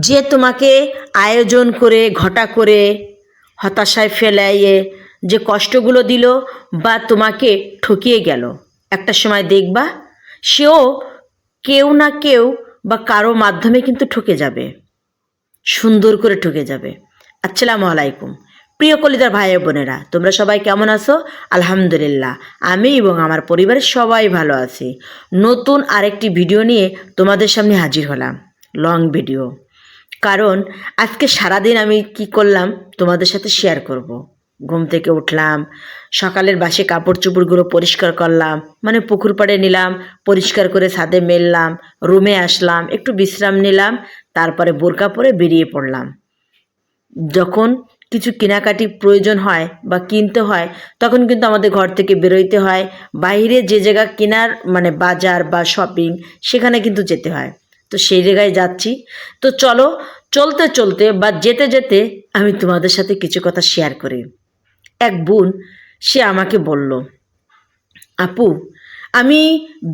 যে তোমাকে আয়োজন করে, ঘটা করে, হতাশায় ফেলাইয়ে যে কষ্টগুলো দিল বা তোমাকে ঠকিয়ে গেল। একটা সময় দেখবা, সেও কেউ না কেউ বা কারও মাধ্যমে কিন্তু ঠকে যাবে। সুন্দর করে ঠকে যাবে। আসসালামু আলাইকুম। প্রিয় কলিতার ভাই বোনেরা, তোমরা সবাই কেমন আছো? আলহামদুলিল্লাহ। আমি এবং আমার পরিবারের সবাই ভালো আছি। নতুন আরেকটি ভিডিও নিয়ে তোমাদের সামনে হাজির হলাম। Long video. কারণ আজকে সারাদিন আমি কি করলাম? তোমাদের সাথে শেয়ার করব। ঘুম থেকে উঠলাম, সকালের বাসে কাপড় চোপড়গুলো পরিষ্কার করলাম মানে পুকুর পাড়ে নিলাম, পরিষ্কার করে ছাদে মেললাম, রুমে আসলাম, একটু বিশ্রাম নিলাম, তারপরে বোরকা পরে বেরিয়ে পড়লাম। যখন কিছু কেনাকাটি প্রয়োজন হয় বা কিনতে হয়, তখন কিন্তু আমাদের ঘর থেকে বেরোইতে হয়। বাইরে যে জায়গা কেনার মানে বাজার বা শপিং সেখানে কিন্তু যেতে হয়। তো সেই জায়গায় যাচ্ছি। তো চলো, চলতে চলতে বা যেতে যেতে আমি তোমাদের সাথে কিছু কথা শেয়ার করি। এক বোন, সে আমাকে বলল, আপু, আমি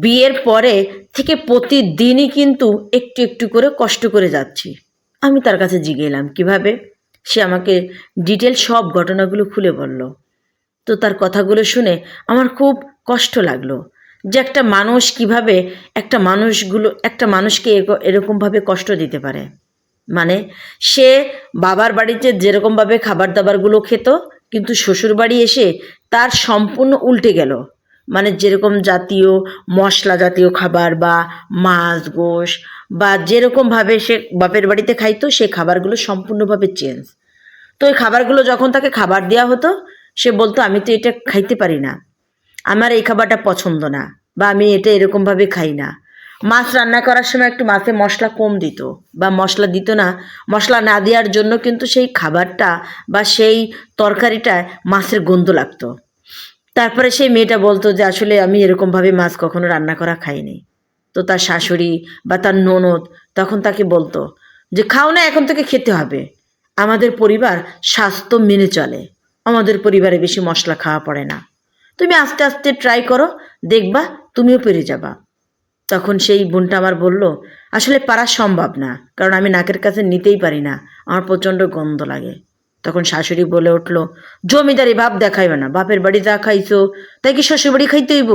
বিয়ের পরে থেকে প্রতিদিনই কিন্তু একটু একটু করে কষ্ট করে যাচ্ছি। আমি তার কাছে জিগে এলাম, কীভাবে? সে আমাকে ডিটেল সব ঘটনাগুলো খুলে বলল। তো তার কথাগুলো শুনে আমার খুব কষ্ট লাগল। যে একটা মানুষ কীভাবে একটা মানুষগুলো, একটা মানুষকে এরক- এরকমভাবে কষ্ট দিতে পারে। মানে সে বাবার বাড়িতে যেরকমভাবে খাবার দাবারগুলো খেত, কিন্তু শ্বশুর বাড়ি এসে তার সম্পূর্ণ উল্টে গেল। মানে যেরকম জাতীয়, মশলা জাতীয় খাবার বা মাছ, গোশ বা যেরকমভাবে সে বাপের বাড়িতে খাইতো সেই খাবারগুলো সম্পূর্ণভাবে চেঞ্জ। তো ওই খাবারগুলো যখন তাকে খাবার দেওয়া হতো, সে বলতো, আমি তো এটা খাইতে পারি না। আমার এই খাবারটা পছন্দ না বা আমি এটা এরকমভাবে খাই না। মাছ রান্না করার সময় একটু মাছে মশলা কম দিত বা মশলা দিত না। মশলা না দেওয়ার জন্য কিন্তু সেই খাবারটা বা সেই তরকারিটায় মাছের গন্ধ লাগতো। তারপরে সেই মেয়েটা বলতো যে, আসলে আমি এরকমভাবে মাছ কখনো রান্না করা খাইনি। তো তার শাশুড়ি বা তার ননদ তখন তাকে বলতো যে, খাও না, এখন থেকে খেতে হবে। আমাদের পরিবার স্বাস্থ্য মেনে চলে। আমাদের পরিবারে বেশি মশলা খাওয়া পড়ে না। তুমি আস্তে আস্তে ট্রাই করো, দেখবা তুমিও পেরে যাবা। তখন সেই বোনটা আমার বলল, আসলে পারা সম্ভব না, কারণ আমি নাকের কাছে নিতেই পারি না, আমার প্রচণ্ড গন্ধ লাগে। তখন শাশুড়ি বলে উঠল, জমিদারি ভাব দেখাইবে না, বাপের বাড়ি যা খাইছো, তাই কি শ্বশুর বাড়ি খাইতে হইব?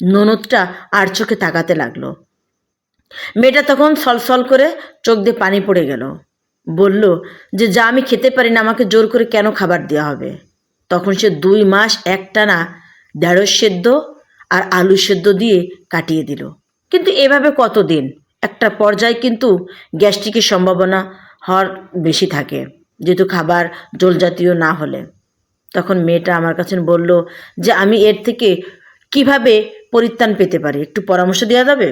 ননদটা আর চোখে তাকাতে লাগল। মেয়েটা তখন সলসল করে চোখ দিয়ে পানি পড়ে গেল। বলল, যে যা আমি খেতে পারি না, আমাকে জোর করে কেন খাবার দেওয়া হবে? তখন সে দুই মাস একটানা ঢেঁড়স সেদ্ধ আর আলু সেদ্ধ দিয়ে কাটিয়ে দিল। কিন্তু এভাবে কতদিন? একটা পর্যায়ে কিন্তু গ্যাস্ট্রিকের সম্ভাবনা হওয়ার বেশি থাকে, যেহেতু খাবার জল জাতীয় না হলে। তখন মেয়েটা আমার কাছে বলল যে, আমি এর থেকে কীভাবে পরিত্রাণ পেতে পারি? একটু পরামর্শ দেওয়া যাবে?